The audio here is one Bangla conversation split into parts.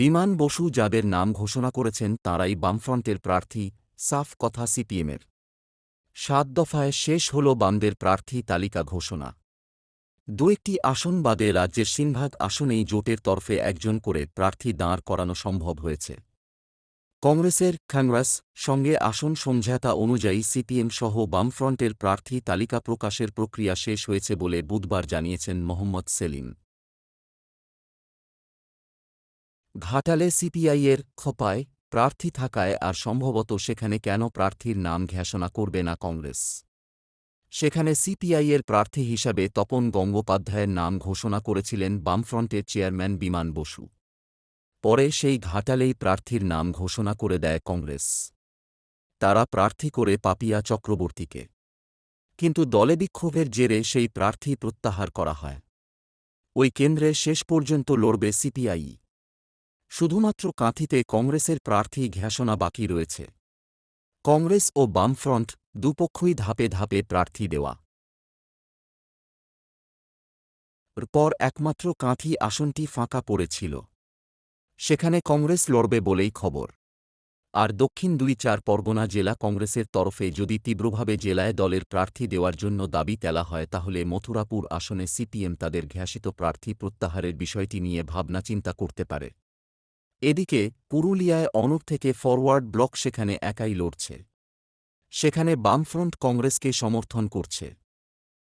বিমান বসু যাদের নাম ঘোষণা করেছেন তাঁরাই বামফ্রন্টের প্রার্থী সাফ কথা সিপিএমের। সাত দফায় শেষ হল বামদের প্রার্থী তালিকা ঘোষণা। দু একটি আসন বাদে রাজ্যের সিনভাগ আসনেই জোটের তরফে একজন করে প্রার্থী দাঁড় করানো সম্ভব হয়েছে। কংগ্রেসের কংগ্রেস সঙ্গে আসন সমঝাতা অনুযায়ী সিপিএম সহ বামফ্রন্টের প্রার্থী তালিকা প্রকাশের প্রক্রিয়া শেষ হয়েছে বলে বুধবার জানিয়েছেন মোহাম্মদ সেলিম। ঘাটালে সিপিআইয়ের খপায় প্রার্থী থাকায় আর সম্ভবত সেখানে কেন প্রার্থীর নাম ঘোষণা করবে না কংগ্রেস? সেখানে সিপিআইয়ের প্রার্থী হিসাবে তপন গঙ্গোপাধ্যায়ের নাম ঘোষণা করেছিলেন বামফ্রন্টের চেয়ারম্যান বিমান বসু। পরে সেই ঘাটালেই প্রার্থীর নাম ঘোষণা করে দেয় কংগ্রেস। তারা প্রার্থী করে পাপিয়া চক্রবর্তীকে। কিন্তু দলে বিক্ষোভের জেরে সেই প্রার্থী প্রত্যাহার করা হয়। ওই কেন্দ্রে শেষ পর্যন্ত লড়বে সিপিআই। শুধুমাত্র কাঁথিতে কংগ্রেসের প্রার্থী ঘোষণা বাকি রয়েছে। কংগ্রেস ও বামফ্রন্ট দুপক্ষই ধাপে ধাপে প্রার্থী দেওয়া। পর একমাত্র কাঁথি আসনটি ফাঁকা পড়েছিল। সেখানে কংগ্রেস লড়বে বলেই খবর। আর দক্ষিণ দুই চার পরগনা জেলা কংগ্রেসের তরফে যদি তীব্রভাবে জেলায় দলের প্রার্থী দেওয়ার জন্য দাবি তেলা হয়, তাহলে মথুরাপুর আসনে সিপিএম তাদের ঘোষিত প্রার্থী প্রত্যাহারের বিষয়টি নিয়ে ভাবনাচিন্তা করতে পারে। এদিকে, পুরুলিয়ায় অনুপ থেকে ফরওয়ার্ড ব্লক সেখানে একাই লড়ছে। সেখানে বামফ্রন্ট কংগ্রেসকে সমর্থন করছে।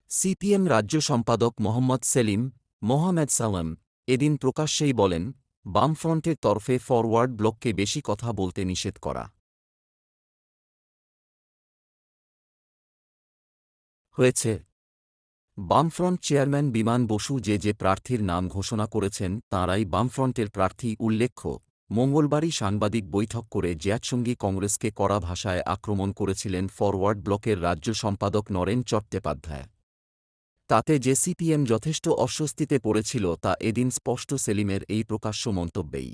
সিপিএম রাজ্য সম্পাদক মোহাম্মদ সেলিম, মোহাম্মদ সালাম, এদিন প্রকাশ্যেই বলেন, বামফ্রন্টের তরফে ফরওয়ার্ড ব্লককে বেশি কথা বলতে নিষেধ করা। হয়েছে। বামফ্রন্ট চেয়ারম্যান বিমান বসু যে যে প্রার্থীর নাম ঘোষণা করেছেন, তাঁরাই বামফ্রন্টের প্রার্থী উল্লেখ্য। মঙ্গলবারই সাংবাদিক বৈঠক করে জ্যাৎসঙ্গী কংগ্রেসকে কড়া ভাষায় আক্রমণ করেছিলেন ফরওয়ার্ড ব্লকের রাজ্য সম্পাদক নরেন চট্টোপাধ্যায়। তাতে যে সিপিএম যথেষ্ট অস্বস্তিতে পড়েছিল, তা এদিন স্পষ্ট সেলিমের এই প্রকাশ্য মন্তব্যেই।